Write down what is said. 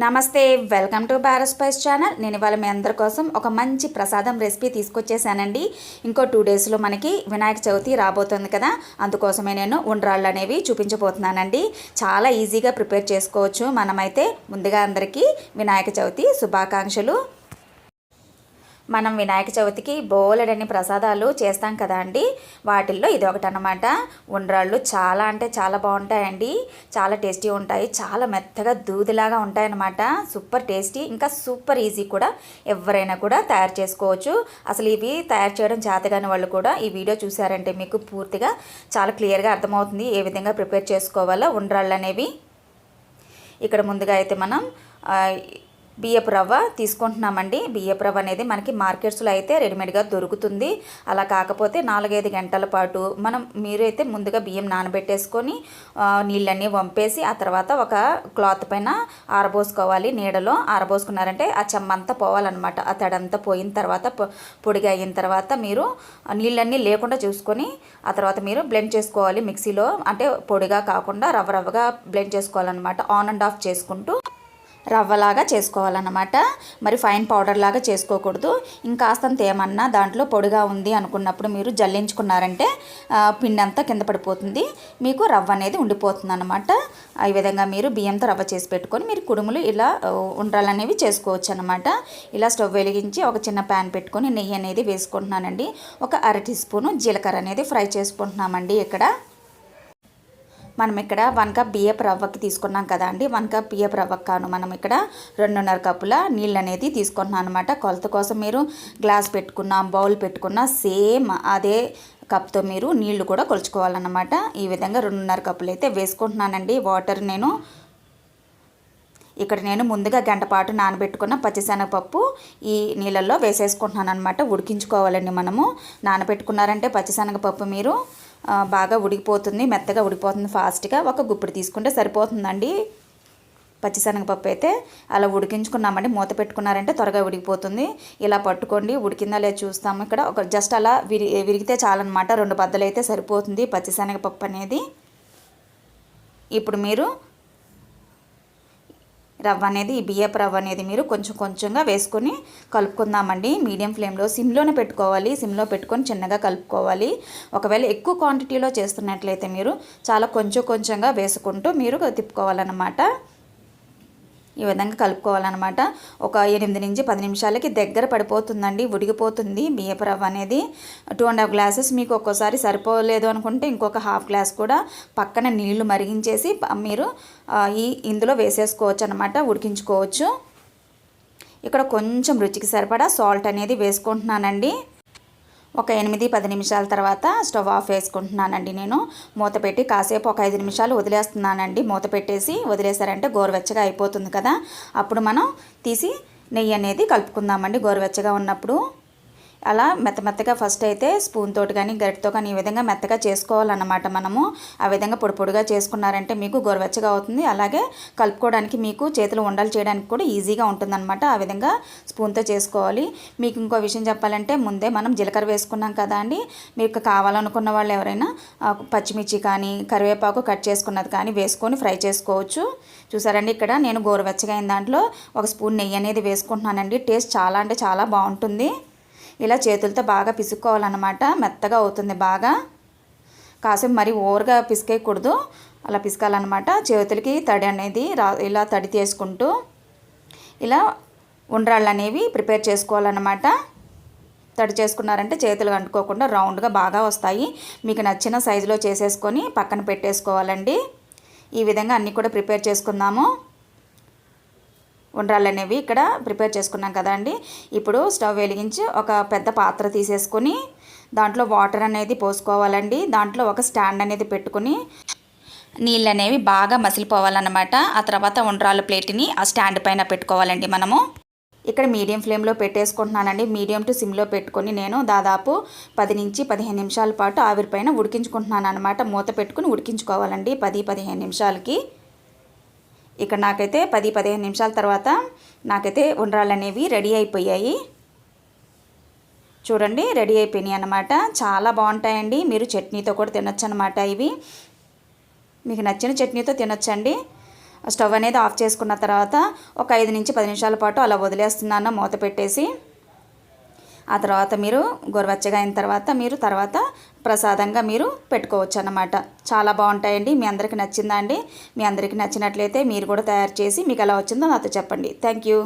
నమస్తే welcome to Bharat Spice channel నేను ఇవాళ మీ అందరి కోసం ఒక మంచి ప్రసాదం రెసిపీ తీసుకొచ్చేసానండి. ఇంకో టూ డేస్లో మనకి వినాయక చవితి రాబోతుంది కదా. అందుకోసమే నేను ఉండ్రాళ్ళు అనేవి చూపించబోతున్నానండి. చాలా ఈజీగా ప్రిపేర్ చేసుకోవచ్చు. మనమైతే ముందుగా అందరికీ వినాయక చవితి శుభాకాంక్షలు. మనం వినాయక చవితికి బోలెడని ప్రసాదాలు చేస్తాం కదా అండి. వాటిల్లో ఇది ఒకటి అనమాట ఉండ్రాళ్ళు చాలా అంటే చాలా బాగుంటాయండి. చాలా టేస్టీ ఉంటాయి. చాలా మెత్తగా దూదిలాగా ఉంటాయన్నమాట. సూపర్ టేస్టీ ఇంకా సూపర్ ఈజీ కూడా ఎవరైనా కూడా తయారు చేసుకోవచ్చు. అసలు ఇవి తయారు చేయడం చేతగాని వాళ్ళు కూడా ఈ వీడియో చూసారంటే మీకు పూర్తిగా చాలా క్లియర్గా అర్థమవుతుంది ఏ విధంగా ప్రిపేర్ చేసుకోవాలో ఉండ్రాళ్ళు అనేవి ఇక్కడ ముందుగా అయితే మనం బియ్యపు రవ్వ తీసుకుంటున్నామండి. బియ్యపు రవ్వ అనేది మనకి మార్కెట్స్లో అయితే రెడీమేడ్గా దొరుకుతుంది. అలా కాకపోతే నాలుగైదు గంటల పాటు మనం మీరైతే ముందుగా బియ్యం నానబెట్టేసుకొని నీళ్ళన్నీ వంపేసి ఆ తర్వాత ఒక క్లాత్ పైన ఆరబోసుకోవాలి నీడలో. ఆరబోసుకున్నారంటే ఆ చెమ్మంతా పోవాలన్నమాట. ఆ తడంతా పోయిన తర్వాత పొ- పొడిగా అయిన తర్వాత మీరు నీళ్ళన్నీ లేకుండా చూసుకొని ఆ తర్వాత మీరు బ్లెండ్ చేసుకోవాలి మిక్సీలో. అంటే పొడిగా కాకుండా రవ్వ రవ్వగా బ్లెండ్ చేసుకోవాలన్నమాట. ఆన్ అండ్ ఆఫ్ చేసుకుంటూ. రవ్వలాగా చేసుకోవాలన్నమాట. మరి ఫైన్ పౌడర్ లాగా చేసుకోకూడదు. ఇంకాస్తంత ఏమన్నా దాంట్లో పొడిగా ఉంది అనుకున్నప్పుడు మీరు జల్లించుకున్నారంటే పిండి అంతా కింద పడిపోతుంది. మీకు రవ్వ అనేది ఉండిపోతుంది అనమాట ఈ విధంగా మీరు బియ్యంతో రవ్వ చేసి పెట్టుకొని మీరు కుడుములు ఇలా ఉండాలనేవి ఉండ్రాలనేవి చేసుకోవచ్చు అనమాట ఇలా స్టవ్ వెలిగించి ఒక చిన్న ప్యాన్ పెట్టుకొని నెయ్యి అనేది వేసుకుంటున్నానండి. ఒక అర టీ స్పూను జీలకర్ర అనేది ఫ్రై చేసుకుంటున్నామండి ఇక్కడ. మనం ఇక్కడ వన్ కప్ బియ్యపు రవ్వకి తీసుకున్నాం కదా అండి. వన్ కప్ బియ్యపు రవ్వకి కాను మనం ఇక్కడ రెండున్నర కప్పుల నీళ్ళు అనేది తీసుకుంటున్నాం అనమాట కొలత కోసం మీరు గ్లాస్ పెట్టుకున్నా బౌల్ పెట్టుకున్నా సేమ్ అదే కప్తో మీరు నీళ్ళు కూడా కొలుచుకోవాలన్నమాట. ఈ విధంగా రెండున్నర కప్పులు అయితే వేసుకుంటున్నానండి. వాటర్ నేను ఇక్కడ నేను ముందుగా గంట పాటు నానబెట్టుకున్న పచ్చిశనగపప్పు ఈ నీళ్ళల్లో వేసేసుకుంటున్నాను అనమాట ఉడికించుకోవాలండి మనము. నానబెట్టుకున్నారంటే పచ్చిశనగపప్పు మీరు బాగా ఉడికిపోతుంది మెత్తగా ఉడికిపోతుంది ఫాస్ట్గా. ఒక గుప్పిడి తీసుకుంటే సరిపోతుందండి. పచ్చిశనగపప్పు అయితే అలా ఉడికించుకున్నామండి. మూత పెట్టుకున్నారంటే త్వరగా ఉడికిపోతుంది. ఇలా పట్టుకోండి ఉడికిందా లేదా చూస్తాము ఇక్కడ. ఒక జస్ట్ అలా విరి విరిగితే చాలన్నమాట. రెండు బద్దలు అయితే సరిపోతుంది పచ్చిశనగపప్పు అనేది. ఇప్పుడు మీరు రవ్వ అనేది ఈ బియ్యపు రవ్వ అనేది మీరు కొంచెం కొంచెంగా వేసుకొని కలుపుకుందామండి. మీడియం ఫ్లేమ్లో సిమ్లోనే పెట్టుకోవాలి. సిమ్లో పెట్టుకొని చిన్నగా కలుపుకోవాలి. ఒకవేళ ఎక్కువ క్వాంటిటీలో చేస్తున్నట్లయితే మీరు చాలా కొంచెం కొంచెంగా వేసుకుంటూ మీరు తిప్పుకోవాలన్నమాట. ఈ విధంగా కలుపుకోవాలన్నమాట. ఒక ఎనిమిది నుంచి పది నిమిషాలకి దగ్గర పడిపోతుందండి ఉడికిపోతుంది. బియ్యపు రవ్వ అనేది టూ అండ్ హాఫ్ గ్లాసెస్ మీకు ఒక్కోసారి సరిపోలేదు అనుకుంటే ఇంకొక హాఫ్ గ్లాస్ కూడా పక్కన నీళ్ళు మరిగించేసి మీరు ఈ ఇందులో వేసేసుకోవచ్చు అనమాట ఉడికించుకోవచ్చు. ఇక్కడ కొంచెం రుచికి సరిపడా సాల్ట్ అనేది వేసుకుంటున్నానండి. ఒక ఎనిమిది పది నిమిషాల తర్వాత స్టవ్ ఆఫ్ వేసుకుంటున్నానండి నేను. మూత పెట్టి కాసేపు ఒక ఐదు నిమిషాలు వదిలేస్తున్నానండి. మూత పెట్టేసి వదిలేసారంటే గోరువెచ్చగా అయిపోతుంది కదా. అప్పుడు మనం తీసి నెయ్యి అనేది కలుపుకుందామండి గోరువెచ్చగా ఉన్నప్పుడు. అలా మెత్త మెత్తగా ఫస్ట్ అయితే స్పూన్ తోటి కానీ గరిటతో కానీ ఈ విధంగా మెత్తగా చేసుకోవాలన్నమాట మనము. ఆ విధంగా పొడి పొడిగా చేసుకున్నారంటే మీకు గోరువెచ్చగా అవుతుంది. అలాగే కలుపుకోవడానికి మీకు చేతులు ఉండలు చేయడానికి కూడా ఈజీగా ఉంటుందన్నమాట. ఆ విధంగా స్పూన్తో చేసుకోవాలి. మీకు ఇంకో విషయం చెప్పాలంటే ముందే మనం జీలకర్ర వేసుకున్నాం కదా అండి. మీకు కావాలనుకున్న వాళ్ళు ఎవరైనా పచ్చిమిర్చి కానీ కరివేపాకు కట్ చేసుకున్నది కానీ వేసుకొని ఫ్రై చేసుకోవచ్చు. చూసారండి ఇక్కడ నేను గోరువెచ్చగా అయిన దాంట్లో ఒక స్పూన్ నెయ్యి అనేది వేసుకుంటున్నానండి. టేస్ట్ చాలా అంటే చాలా బాగుంటుంది. ఇలా చేతులతో బాగా పిసుక్కోవాలన్నమాట. మెత్తగా అవుతుంది బాగా. కాసేపు మరి ఓవర్గా పిసికేయకూడదు. అలా పిసకాలన్నమాట. చేతులకి తడి అనేది రా ఇలా తడి తీసుకుంటూ ఇలా ఉండ్రాళ్ళు అనేవి ప్రిపేర్ చేసుకోవాలన్నమాట. తడి చేసుకున్నారంటే చేతులు అంటుకోకుండా రౌండ్గా బాగా వస్తాయి. మీకు నచ్చిన సైజులో చేసేసుకొని పక్కన పెట్టేసుకోవాలండి. ఈ విధంగా అన్నీ కూడా ప్రిపేర్ చేసుకుందాము. ఉండ్రాళ్ళు అనేవి ఇక్కడ ప్రిపేర్ చేసుకున్నాం కదా అండి ఇప్పుడు స్టవ్ వెలిగించి ఒక పెద్ద పాత్ర తీసేసుకొని దాంట్లో వాటర్ అనేది పోసుకోవాలండి. దాంట్లో ఒక స్టాండ్ అనేది పెట్టుకొని నీళ్ళు అనేవి బాగా మసిలిపోవాలన్నమాట. ఆ తర్వాత ఉండ్రాళ్ళ ప్లేట్ని ఆ స్టాండ్ పైన పెట్టుకోవాలండి మనము. ఇక్కడ మీడియం ఫ్లేమ్లో పెట్టేసుకుంటున్నానండి. మీడియం టు సిమ్లో పెట్టుకొని నేను దాదాపు పది నుంచి పదిహేను నిమిషాల పాటు ఆవిరిపైన ఉడికించుకుంటున్నాను అనమాట మూత పెట్టుకుని ఉడికించుకోవాలండి పది పదిహేను నిమిషాలకి. ఇక్కడ నాకైతే పది పదిహేను నిమిషాల తర్వాత నాకైతే ఉండ్రాళ్ళు అనేవి రెడీ అయిపోయాయి. చూడండి రెడీ అయిపోయినాయి అనమాట చాలా బాగుంటాయండి. మీరు చట్నీతో కూడా తినొచ్చు అనమాట ఇవి. మీకు నచ్చిన చట్నీతో తినొచ్చండి. స్టవ్ అనేది ఆఫ్ చేసుకున్న తర్వాత ఒక ఐదు నుంచి పది నిమిషాల పాటు అలా వదిలేస్తున్నాను మూత పెట్టేసి. ఆ తర్వాత మీరు గోరువెచ్చగా అయిన తర్వాత మీరు తర్వాత ప్రసాదంగా మీరు పెట్టుకోవచ్చు అన్నమాట చాలా బాగుంటాయండి. మీ అందరికీ నచ్చిందా అండి? మీ అందరికీ నచ్చినట్లయితే మీరు కూడా తయారు చేసి మీకు ఎలా వచ్చిందో నాతో చెప్పండి. Thank you